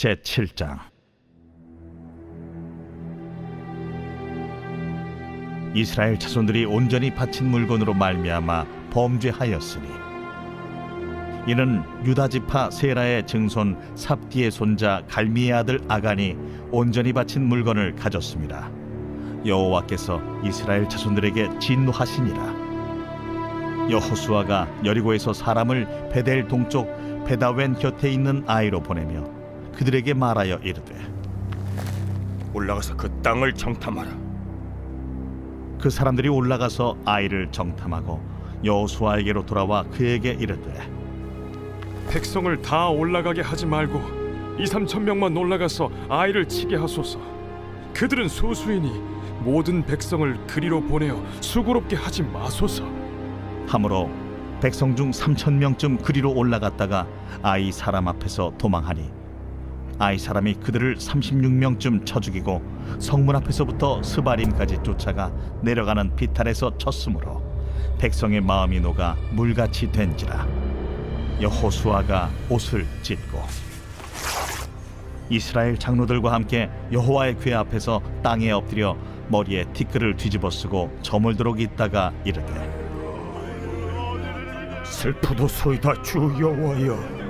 제 7장 이스라엘 자손들이 온전히 바친 물건으로 말미암아 범죄하였으니 이는 유다 지파 세라의 증손 삽디의 손자 갈미의 아들 아간이 온전히 바친 물건을 가졌습니다. 여호와께서 이스라엘 자손들에게 진노하시니라. 여호수아가 여리고에서 사람을 베델 동쪽 베다웬 곁에 있는 아이로 보내며 그들에게 말하여 이르되 올라가서 그 땅을 정탐하라. 그 사람들이 올라가서 아이를 정탐하고 여호수아에게로 돌아와 그에게 이르되 백성을 다 올라가게 하지 말고 이 삼천 명만 올라가서 아이를 치게 하소서. 그들은 소수이니 모든 백성을 그리로 보내어 수고롭게 하지 마소서. 함으로 백성 중 삼천 명쯤 그리로 올라갔다가 아이 사람 앞에서 도망하니 아이 사람이 그들을 36명쯤 쳐 죽이고 성문 앞에서부터 스바림까지 쫓아가 내려가는 비탈에서 쳤으므로 백성의 마음이 녹아 물같이 된지라 여호수아가 옷을 찢고 이스라엘 장로들과 함께 여호와의 궤 앞에서 땅에 엎드려 머리에 티끌을 뒤집어 쓰고 저물도록 있다가 이르되 슬프도 소이다 주 여호와여.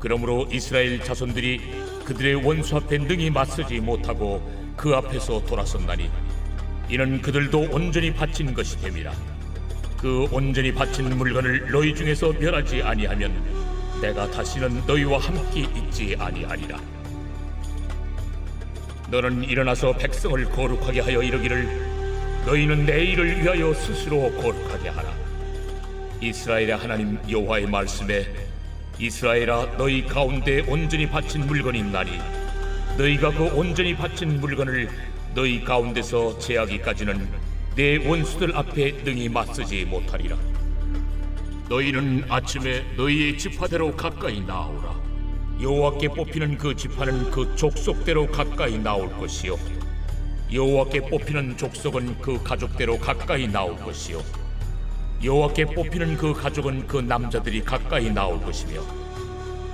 그러므로 이스라엘 자손들이 그들의 원수 앞에 능히 맞서지 못하고 그 앞에서 돌아섰나니 이는 그들도 온전히 바친 것이 됨이라. 그 온전히 바친 물건을 너희 중에서 멸하지 아니하면 내가 다시는 너희와 함께 있지 아니하리라. 너는 일어나서 백성을 거룩하게 하여 이르기를 너희는 내 일을 위하여 스스로 거룩하게 하라. 이스라엘의 하나님 여호와의 말씀에 이스라엘아 너희 가운데 온전히 바친 물건이 있나니 너희가 그 온전히 바친 물건을 너희 가운데서 제하기까지는 내 원수들 앞에 능히 맞서지 못하리라. 너희는 아침에 너희의 지파대로 가까이 나오라. 여호와께 뽑히는 그 지파는 그 족속대로 가까이 나올 것이요. 여호와께 뽑히는 족속은 그 가족대로 가까이 나올 것이요. 여호와께 뽑히는 그 가족은 그 남자들이 가까이 나올 것이며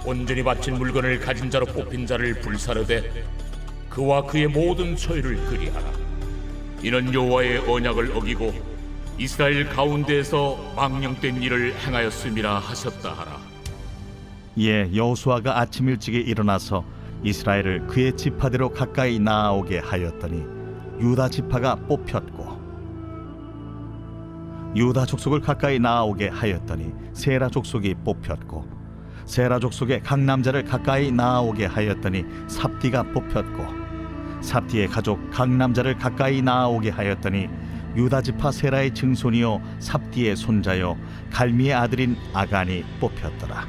온전히 바친 물건을 가진 자로 뽑힌 자를 불사르되 그와 그의 모든 소유를 그리하라. 이는 여호와의 언약을 어기고 이스라엘 가운데에서 망령된 일을 행하였음이라 하셨다 하라. 이에 여호수아가 아침 일찍에 일어나서 이스라엘을 그의 지파대로 가까이 나아오게 하였더니 유다 지파가 뽑혔고 유다 족속을 가까이 나아오게 하였더니 세라 족속이 뽑혔고 세라 족속의 각 남자를 가까이 나아오게 하였더니 삽디가 뽑혔고 삽디의 가족 각 남자를 가까이 나아오게 하였더니 유다 지파 세라의 증손이요 삽디의 손자요 갈미의 아들인 아간이 뽑혔더라.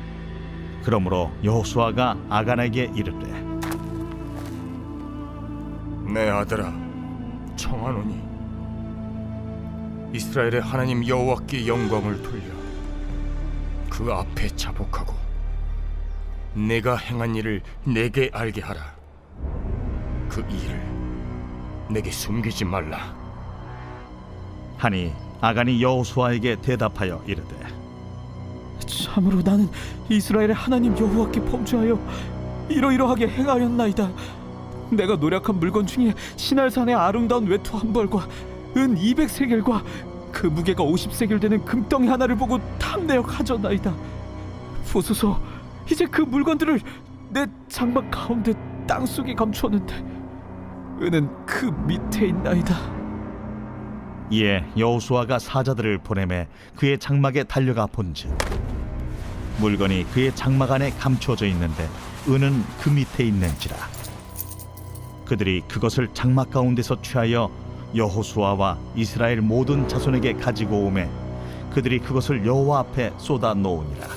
그러므로 여호수아가 아간에게 이르되 내 아들아, 청하노니 이스라엘의 하나님 여호와께 영광을 돌려 그 앞에 자복하고 내가 행한 일을 내게 알게 하라. 그 일을 내게 숨기지 말라. 하니 아간이 여호수아에게 대답하여 이르되 참으로 나는 이스라엘의 하나님 여호와께 범죄하여 이러이러하게 행하였나이다. 내가 노력한 물건 중에 신할산의 아름다운 외투 한 벌과 은 200세겔과 그 무게가 50세겔 되는 금덩이 하나를 보고 탐내어 가져나이다. 보소서, 이제 그 물건들을 내 장막 가운데 땅속에 감추었는데 은은 그 밑에 있나이다. 이에 여호수아가 사자들을 보내매 그의 장막에 달려가 본즉 물건이 그의 장막 안에 감추어져 있는데 은은 그 밑에 있는지라 그들이 그것을 장막 가운데서 취하여 여호수아와 이스라엘 모든 자손에게 가지고 오매 그들이 그것을 여호와 앞에 쏟아 놓으니라.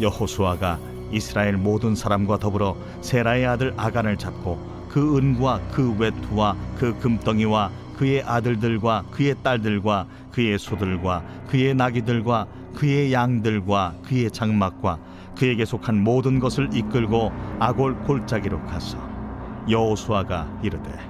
여호수아가 이스라엘 모든 사람과 더불어 세라의 아들 아간을 잡고 그 은과 그 외투와 그 금덩이와 그의 아들들과 그의 딸들과 그의 소들과 그의 나귀들과 그의 양들과 그의 장막과 그에게 속한 모든 것을 이끌고 아골 골짜기로 가서 여호수아가 이르되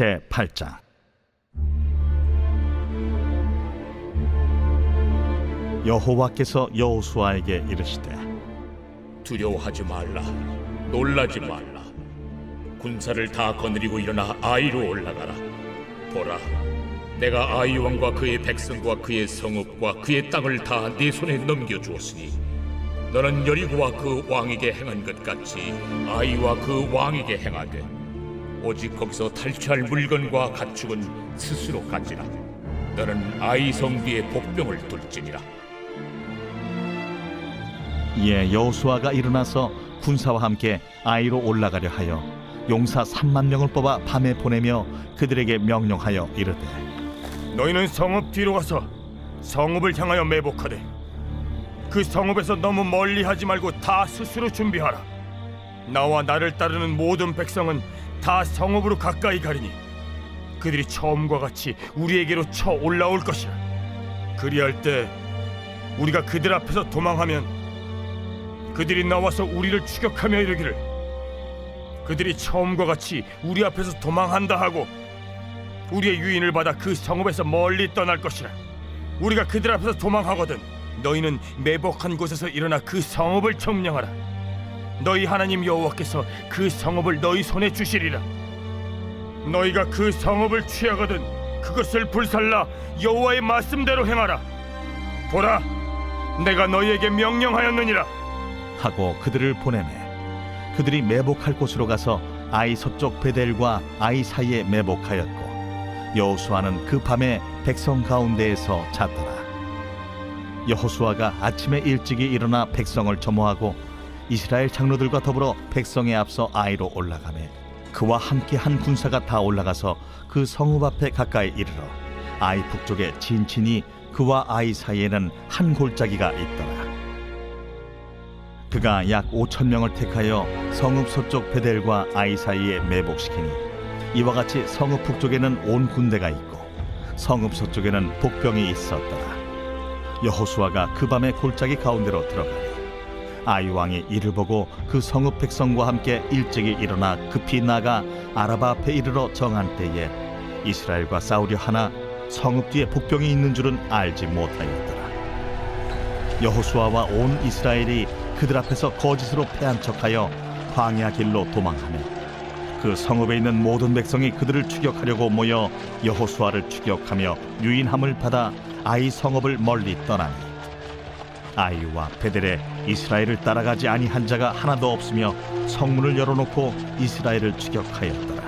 제 8장. 여호와께서 여호수아에게 이르시되 두려워하지 말라 놀라지 말라. 군사를 다 거느리고 일어나 아이로 올라가라. 보라 내가 아이 왕과 그의 백성과 그의 성읍과 그의 땅을 다 네 손에 넘겨 주었으니 너는 여리고와 그 왕에게 행한 것 같이 아이와 그 왕에게 행하되 오직 거기서 탈취할 물건과 가축은 스스로 가지라. 너는 아이 성 뒤에 복병을 둘지니라. 이에 여호수아가 일어나서 군사와 함께 아이로 올라가려 하여 용사 3만 명을 뽑아 밤에 보내며 그들에게 명령하여 이르되 너희는 성읍 뒤로 가서 성읍을 향하여 매복하되 그 성읍에서 너무 멀리 하지 말고 다 스스로 준비하라. 나와 나를 따르는 모든 백성은 다 성읍으로 가까이 가리니 그들이 처음과 같이 우리에게로 쳐 올라올 것이라. 그리할 때 우리가 그들 앞에서 도망하면 그들이 나와서 우리를 추격하며 이르기를 그들이 처음과 같이 우리 앞에서 도망한다 하고 우리의 유인을 받아 그 성읍에서 멀리 떠날 것이라. 우리가 그들 앞에서 도망하거든 너희는 매복한 곳에서 일어나 그 성읍을 점령하라 너희 하나님 여호와께서 그 성읍을 너희 손에 주시리라. 너희가 그 성읍을 취하거든 그것을 불살라 여호와의 말씀대로 행하라. 보라 내가 너희에게 명령하였느니라. 하고 그들을 보내매 그들이 매복할 곳으로 가서 아이 서쪽 베델과 아이 사이에 매복하였고 여호수아는 그 밤에 백성 가운데에서 잤더라. 여호수아가 아침에 일찍이 일어나 백성을 점호하고 이스라엘 장로들과 더불어 백성에 앞서 아이로 올라가매 그와 함께 한 군사가 다 올라가서 그 성읍 앞에 가까이 이르러 아이 북쪽에 진친이 그와 아이 사이에는 한 골짜기가 있더라. 그가 약 5천 명을 택하여 성읍 서쪽 베델과 아이 사이에 매복시키니 이와 같이 성읍 북쪽에는 온 군대가 있고 성읍 서쪽에는 복병이 있었더라. 여호수아가 그 밤에 골짜기 가운데로 들어가니 아이 왕이 이를 보고 그 성읍 백성과 함께 일찍이 일어나 급히 나가 아라바 앞에 이르러 정한 때에 이스라엘과 싸우려 하나 성읍 뒤에 복병이 있는 줄은 알지 못하였더라. 여호수아와 온 이스라엘이 그들 앞에서 거짓으로 패한 척하여 광야 길로 도망하며 그 성읍에 있는 모든 백성이 그들을 추격하려고 모여 여호수아를 추격하며 유인함을 받아 아이 성읍을 멀리 떠나니 아이와 베델에 이스라엘을 따라가지 아니한 자가 하나도 없으며 성문을 열어놓고 이스라엘을 추격하였더라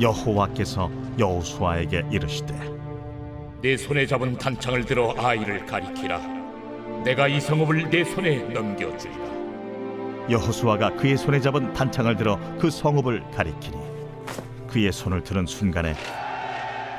여호와께서 여호수아에게 이르시되 내 손에 잡은 단창을 들어 아이를 가리키라. 내가 이 성읍을 내 손에 넘겨주리라. 여호수아가 그의 손에 잡은 단창을 들어 그 성읍을 가리키니 그의 손을 드는 순간에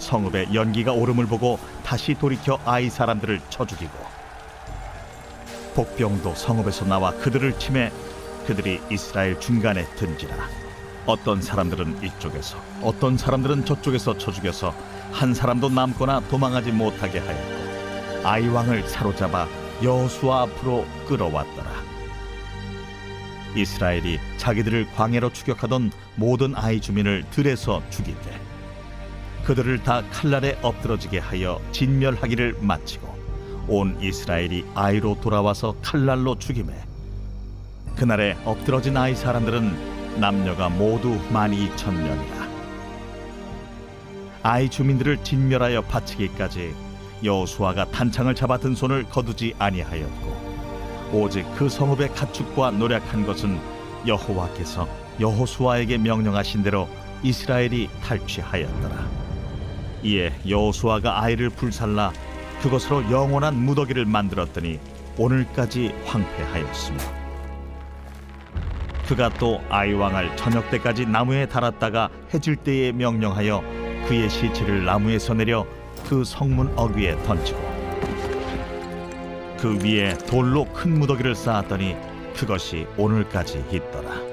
성읍에 연기가 오름을 보고 다시 돌이켜 아이 사람들을 쳐 죽이고 복병도 성읍에서 나와 그들을 침해 그들이 이스라엘 중간에 든지라. 어떤 사람들은 이쪽에서 어떤 사람들은 저쪽에서 쳐 죽여서 한 사람도 남거나 도망하지 못하게 하였고 아이 왕을 사로잡아 여호수아 앞으로 끌어왔더라. 이스라엘이 자기들을 광야로 추격하던 모든 아이 주민을 들에서 죽이되 그들을 다 칼날에 엎드러지게 하여 진멸하기를 마치고 온 이스라엘이 아이로 돌아와서 칼날로 죽임에 그날에 엎드러진 아이 사람들은 남녀가 모두 만 이천 명이라 아이 주민들을 진멸하여 바치기까지 여호수아가 단창을 잡아 든 손을 거두지 아니하였고 오직 그 성읍의 가축과 노력한 것은 여호와께서 여호수아에게 명령하신 대로 이스라엘이 탈취하였더라. 이에 여호수아가 아이를 불살라 그것으로 영원한 무더기를 만들었더니 오늘까지 황폐하였으며 그가 또 아이 왕을 저녁 때까지 나무에 달았다가 해질 때에 명령하여 그의 시체를 나무에서 내려 그 성문 어귀에 던지고 그 위에 돌로 큰 무더기를 쌓았더니 그것이 오늘까지 있더라.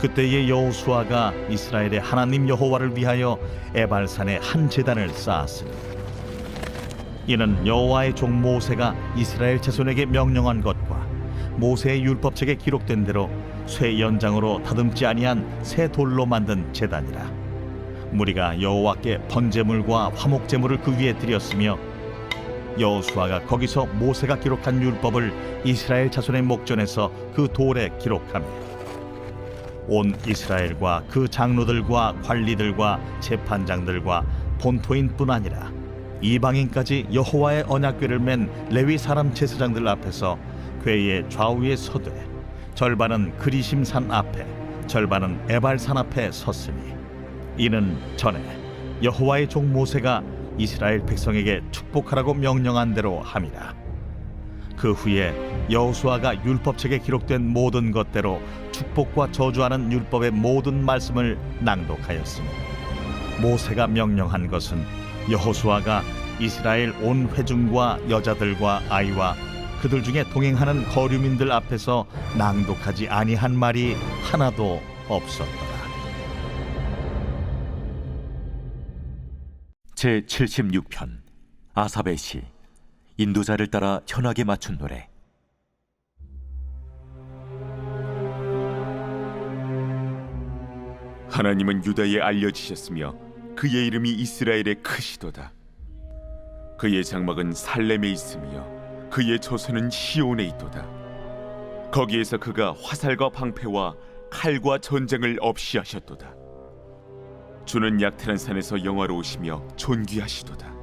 그때의 여호수아가 이스라엘의 하나님 여호와를 위하여 에발산에 한 제단을 쌓았으니 이는 여호와의 종 모세가 이스라엘 자손에게 명령한 것과 모세의 율법책에 기록된 대로 쇠 연장으로 다듬지 아니한 새 돌로 만든 제단이라. 무리가 여호와께 번제물과 화목제물을 그 위에 드렸으며 여호수아가 거기서 모세가 기록한 율법을 이스라엘 자손의 목전에서 그 돌에 기록하며 온 이스라엘과 그 장로들과 관리들과 재판장들과 본토인뿐 아니라 이방인까지 여호와의 언약궤를 맨 레위 사람 제사장들 앞에서 궤의 좌우에 서되 절반은 그리심산 앞에 절반은 에발산 앞에 섰으니 이는 전에 여호와의 종 모세가 이스라엘 백성에게 축복하라고 명령한 대로 함이라. 그 후에 여호수아가 율법책에 기록된 모든 것대로 축복과 저주하는 율법의 모든 말씀을 낭독하였으니 모세가 명령한 것은 여호수아가 이스라엘 온 회중과 여자들과 아이와 그들 중에 동행하는 거류민들 앞에서 낭독하지 아니한 말이 하나도 없었더라. 제 76편 아삽의 시 인도자를 따라 현악에 맞춘 노래 하나님은 유다에 알려지셨으며 그의 이름이 이스라엘에 크시도다. 그의 장막은 살렘에 있으며 그의 조선은 시온에 있도다. 거기에서 그가 화살과 방패와 칼과 전쟁을 없이 하셨도다. 주는 약탈한 산에서 영화로우시며 존귀하시도다.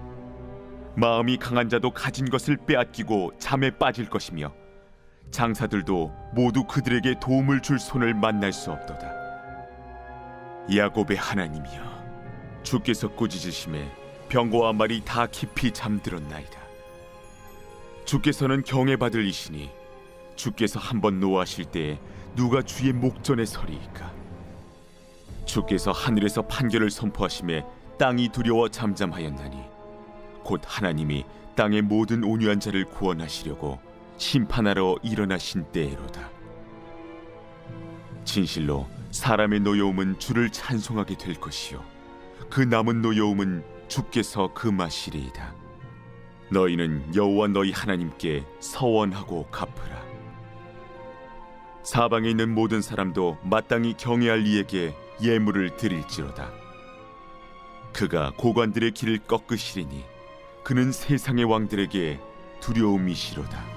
마음이 강한 자도 가진 것을 빼앗기고 잠에 빠질 것이며 장사들도 모두 그들에게 도움을 줄 손을 만날 수 없도다. 야곱의 하나님이여 주께서 꾸짖으심에 병거와 말이 다 깊이 잠들었나이다. 주께서는 경외받을 이시니 주께서 한번 노하실 때에 누가 주의 목전에 서리이까? 주께서 하늘에서 판결을 선포하심에 땅이 두려워 잠잠하였나니 곧 하나님이 땅의 모든 온유한 자를 구원하시려고 심판하러 일어나신 때에로다. 진실로 사람의 노여움은 주를 찬송하게 될 것이요. 그 남은 노여움은 주께서 금하시리이다. 너희는 여호와 너희 하나님께 서원하고 갚으라. 사방에 있는 모든 사람도 마땅히 경외할 이에게 예물을 드릴지로다. 그가 고관들의 길을 꺾으시리니 그는 세상의 왕들에게 두려움이시로다